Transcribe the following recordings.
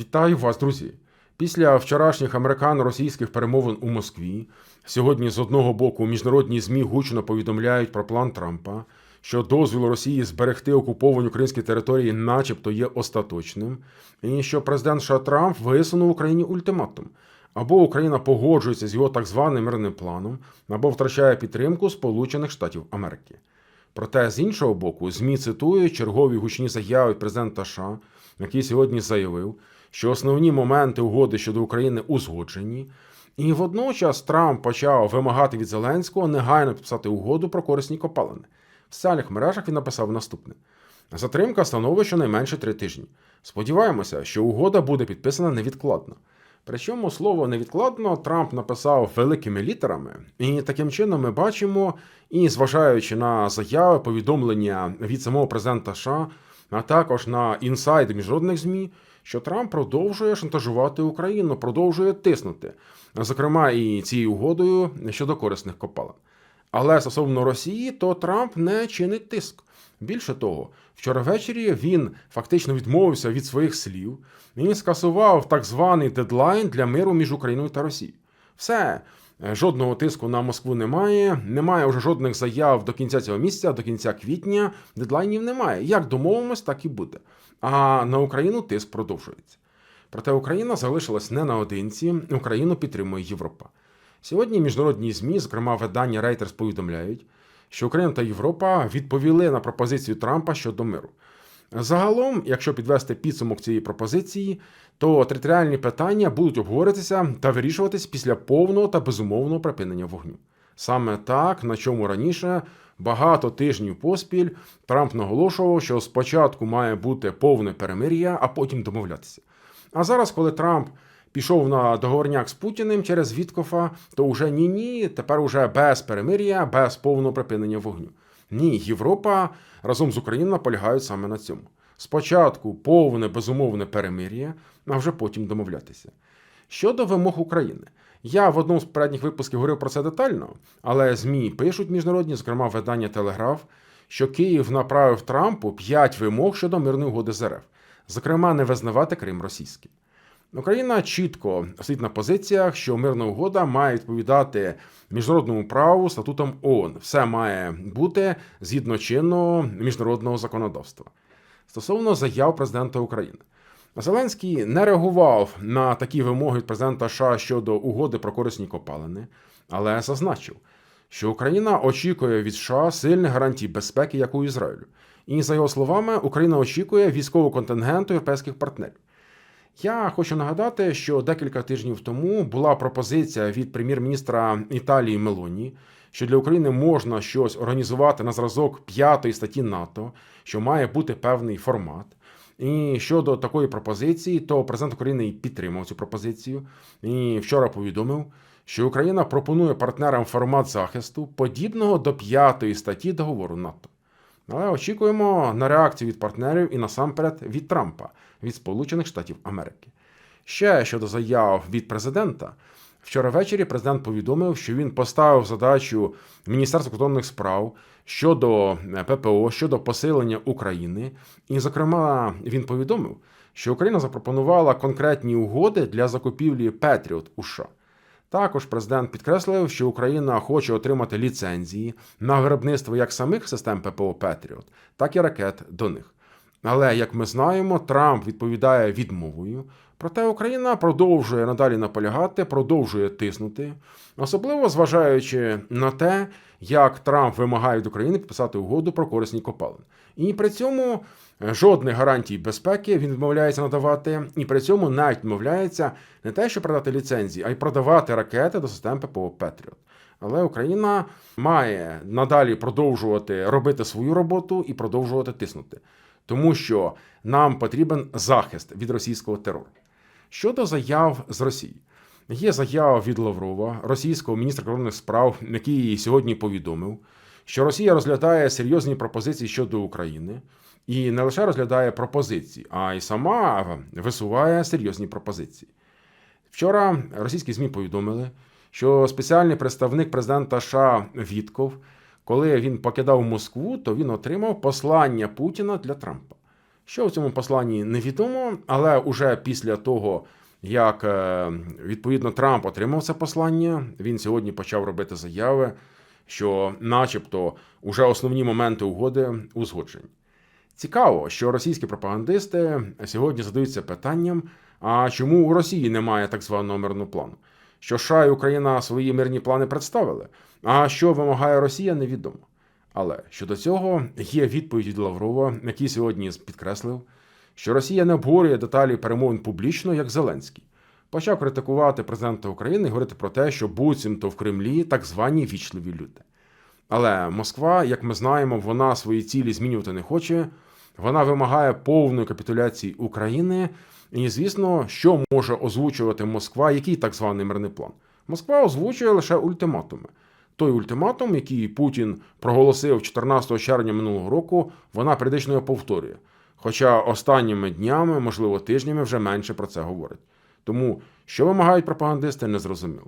Вітаю вас, друзі! Після вчорашніх американо-російських перемовин у Москві сьогодні з одного боку міжнародні ЗМІ гучно повідомляють про план Трампа, що дозвіл Росії зберегти окуповані українські території, начебто, є остаточним, і що президент США Трамп висунув Україні ультиматум. Або Україна погоджується з його так званим мирним планом, або втрачає підтримку Сполучених Штатів Америки. Проте з іншого боку, ЗМІ цитують чергові гучні заяви президента США, який сьогодні заявив, що основні моменти угоди щодо України узгоджені, і водночас Трамп почав вимагати від Зеленського негайно підписати угоду про корисні копалини. В соціальних мережах він написав наступне: затримка становить щонайменше три тижні. Сподіваємося, що угода буде підписана невідкладно. Причому слово невідкладно Трамп написав великими літерами, і таким чином ми бачимо, і зважаючи на заяви, повідомлення від самого президента США, а також на інсайди міжнародних ЗМІ, що Трамп продовжує шантажувати Україну, продовжує тиснути, зокрема і цією угодою щодо корисних копалин. Але стосовно Росії, то Трамп не чинить тиск. Більше того, вчора ввечері він фактично відмовився від своїх слів. Він скасував так званий дедлайн для миру між Україною та Росією. Все, жодного тиску на Москву немає, немає вже жодних заяв до кінця цього місяця, до кінця квітня. Дедлайнів немає. Як домовимось, так і буде. А на Україну тиск продовжується. Проте Україна залишилась не наодинці, Україну підтримує Європа. Сьогодні міжнародні ЗМІ, зокрема видання Reuters, повідомляють, що Україна та Європа відповіли на пропозицію Трампа щодо миру. Загалом, якщо підвести підсумок цієї пропозиції, то територіальні питання будуть обговоритися та вирішуватись після повного та безумовного припинення вогню. Саме так, на чому раніше багато тижнів поспіль Трамп наголошував, що спочатку має бути повне перемир'я, а потім домовлятися. А зараз, коли Трамп пішов на договорняк з Путіним через Віткофа, то вже ні, ні, тепер уже без перемир'я, без повного припинення вогню. Ні, Європа разом з Україною наполягають саме на цьому. Спочатку повне безумовне перемир'я, а вже потім домовлятися. Щодо вимог України, я в одному з передніх випусків говорив про це детально, але ЗМІ пишуть міжнародні, зокрема видання Телеграф, що Київ направив Трампу 5 вимог щодо мирної угоди з РФ, зокрема, не визнавати Крим російським. Україна чітко стоїть на позиціях, що мирна угода має відповідати міжнародному праву статутам ООН. Все має бути згідно чинного міжнародного законодавства. Стосовно заяв президента України, Зеленський не реагував на такі вимоги від президента США щодо угоди про корисні копалини, але зазначив, що Україна очікує від США сильних гарантій безпеки, як у Ізраїлю. І за його словами, Україна очікує військового контингенту європейських партнерів. Я хочу нагадати, що декілька тижнів тому була пропозиція від прем'єр-міністра Італії Мелоні, що для України можна щось організувати на зразок п'ятої статті НАТО, що має бути певний формат. І щодо такої пропозиції, то президент України і підтримав цю пропозицію. І вчора повідомив, що Україна пропонує партнерам формат захисту, подібного до п'ятої статті договору НАТО. Але очікуємо на реакцію від партнерів і насамперед від Трампа, від Сполучених Штатів Америки. Ще щодо заяв від президента, вчора ввечері президент повідомив, що він поставив задачу Міністерства кордонних справ щодо ППО, щодо посилення України. І, зокрема, він повідомив, що Україна запропонувала конкретні угоди для закупівлі Петріот у США. Також президент підкреслив, що Україна хоче отримати ліцензії на виробництво як самих систем ППО Петріот, так і ракет до них. Але, як ми знаємо, Трамп відповідає відмовою. Проте Україна продовжує надалі наполягати, продовжує тиснути, особливо зважаючи на те, як Трамп вимагає від України підписати угоду про корисні копалини. І при цьому жодних гарантій безпеки він відмовляється надавати, і при цьому навіть відмовляється не те, що продати ліцензії, а й продавати ракети до систем ППО Петріот. Але Україна має надалі продовжувати робити свою роботу і продовжувати тиснути, тому що нам потрібен захист від російського терору. Щодо заяв з Росії, є заява від Лаврова, російського міністра кордонних справ, який сьогодні повідомив, що Росія розглядає серйозні пропозиції щодо України і не лише розглядає пропозиції, а й сама висуває серйозні пропозиції. Вчора російські ЗМІ повідомили, що спеціальний представник президента США Вітков, коли він покидав Москву, то він отримав послання Путіна для Трампа. Що в цьому посланні невідомо, але уже після того, як е, відповідно Трамп отримав це послання, він сьогодні почав робити заяви, що, начебто, уже основні моменти угоди узгоджені. Цікаво, що російські пропагандисти сьогодні задаються питанням: а чому у Росії немає так званого мирного плану? Що США і Україна свої мирні плани представили, а що вимагає Росія, невідомо. Але щодо цього є відповідь від Лаврова, який сьогодні підкреслив, що Росія не обговорює деталі перемовин публічно, як Зеленський. Почав критикувати президента України і говорити про те, що буцімто в Кремлі так звані вічливі люди. Але Москва, як ми знаємо, вона свої цілі змінювати не хоче. Вона вимагає повної капітуляції України. І, звісно, що може озвучувати Москва, який так званий мирний план? Москва озвучує лише ультиматуми. Той ультиматум, який Путін проголосив 14 червня минулого року, вона періодично його повторює. Хоча останніми днями, можливо, тижнями вже менше про це говорить. Тому, що вимагають пропагандисти, незрозуміло.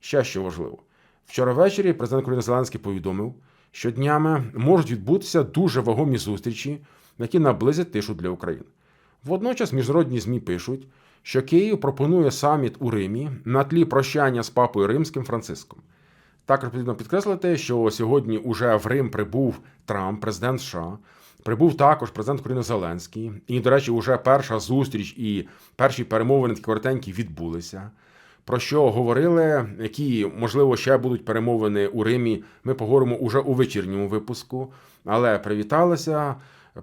Ще що важливо. Вчора ввечері президент України Зеленський повідомив, що днями можуть відбутися дуже вагомі зустрічі, які наблизять тишу для України. Водночас міжнародні ЗМІ пишуть, що Київ пропонує саміт у Римі на тлі прощання з папою римським Франциском. Також потрібно підкреслити, що сьогодні уже в Рим прибув Трамп, президент США, прибув також президент України Зеленський. І, до речі, уже перша зустріч і перші перемовини такі коротенькі відбулися. Про що говорили, які можливо ще будуть перемовини у Римі. Ми поговоримо уже у вечірньому випуску, але привіталися,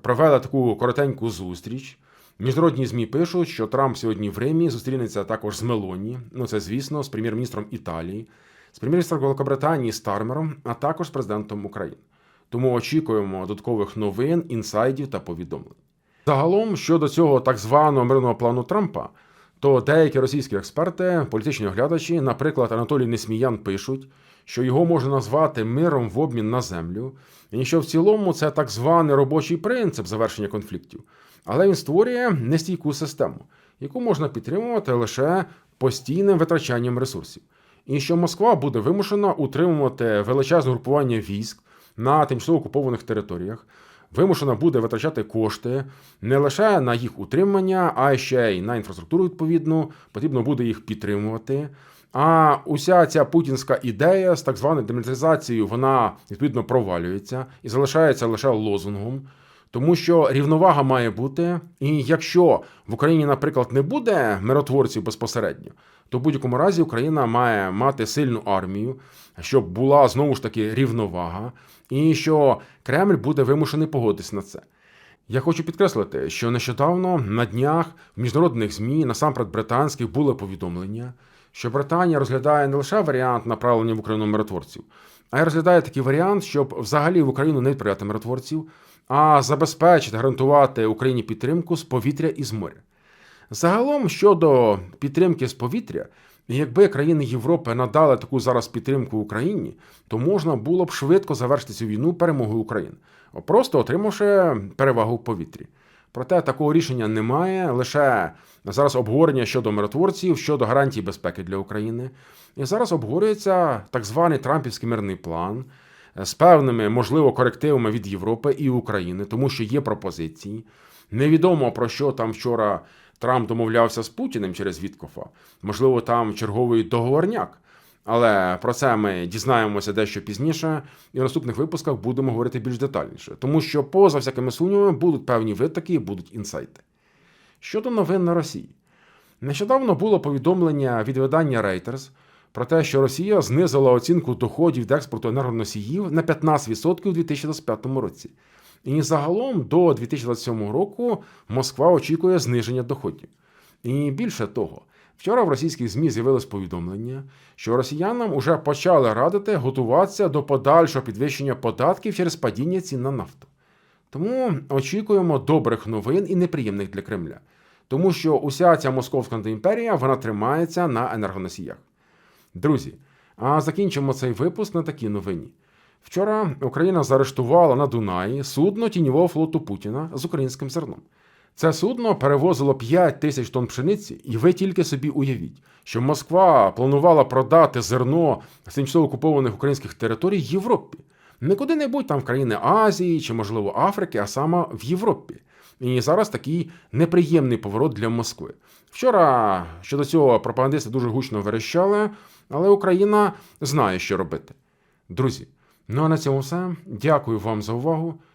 провели таку коротеньку зустріч. Міжнародні змі пишуть, що Трамп сьогодні в Римі зустрінеться також з Мелоні. Ну це звісно, з прем'єр-міністром Італії, з прем'єр-міністром Великобританії Стармером, а також президентом України. Тому очікуємо додаткових новин, інсайдів та повідомлень. Загалом щодо цього так званого мирного плану Трампа, то деякі російські експерти, політичні оглядачі, наприклад, Анатолій Несміян, пишуть, що його можна назвати миром в обмін на землю, і що в цілому це так званий робочий принцип завершення конфліктів. Але він створює нестійку систему, яку можна підтримувати лише постійним витрачанням ресурсів. І що Москва буде вимушена утримувати величезне групування військ на тимчасово окупованих територіях, вимушена буде витрачати кошти не лише на їх утримання, а ще й на інфраструктуру відповідну, потрібно буде їх підтримувати. А уся ця путінська ідея з так званою демілітаризацією, вона відповідно провалюється і залишається лише лозунгом. Тому що рівновага має бути, і якщо в Україні, наприклад, не буде миротворців безпосередньо, то в будь-якому разі Україна має мати сильну армію, щоб була знову ж таки рівновага, і що Кремль буде вимушений погодитися на це. Я хочу підкреслити, що нещодавно на днях в міжнародних ЗМІ, насамперед британських, були повідомлення, що Британія розглядає не лише варіант направлення в Україну миротворців, а й розглядає такий варіант, щоб взагалі в Україну не відправляти миротворців, а забезпечити гарантувати Україні підтримку з повітря і з моря. Загалом щодо підтримки з повітря, якби країни Європи надали таку зараз підтримку Україні, то можна було б швидко завершити цю війну перемогою України, просто отримавши перевагу в повітрі. Проте такого рішення немає, лише зараз обговорення щодо миротворців, щодо гарантій безпеки для України. І зараз обговорюється так званий Трампівський мирний план з певними, можливо, корективами від Європи і України, тому що є пропозиції. Невідомо про що там вчора Трамп домовлявся з Путіним через Віткофа. Можливо, там черговий договорняк. Але про це ми дізнаємося дещо пізніше, і в наступних випусках будемо говорити більш детальніше, тому що поза всякими сумнівами будуть певні витоки, будуть інсайти. Щодо новин на Росії, нещодавно було повідомлення від видання Reuters про те, що Росія знизила оцінку доходів від експорту енергоносіїв на 15% у 2025 році. І загалом до 2027 року Москва очікує зниження доходів. І більше того, вчора в російських ЗМІ з'явилось повідомлення, що росіянам уже почали радити готуватися до подальшого підвищення податків через падіння цін на нафту. Тому очікуємо добрих новин і неприємних для Кремля, тому що уся ця московська імперія вона тримається на енергоносіях. Друзі, а закінчимо цей випуск на такій новині. Вчора Україна заарештувала на Дунаї судно тіньового флоту Путіна з українським зерном. Це судно перевозило 5 тисяч тонн пшениці, і ви тільки собі уявіть, що Москва планувала продати зерно з тимчасово окупованих українських територій Європі, не куди-небудь там в країни Азії чи, можливо, Африки, а саме в Європі. І зараз такий неприємний поворот для Москви. Вчора щодо цього пропагандисти дуже гучно верещали, але Україна знає, що робити. Друзі, ну а на цьому все. Дякую вам за увагу.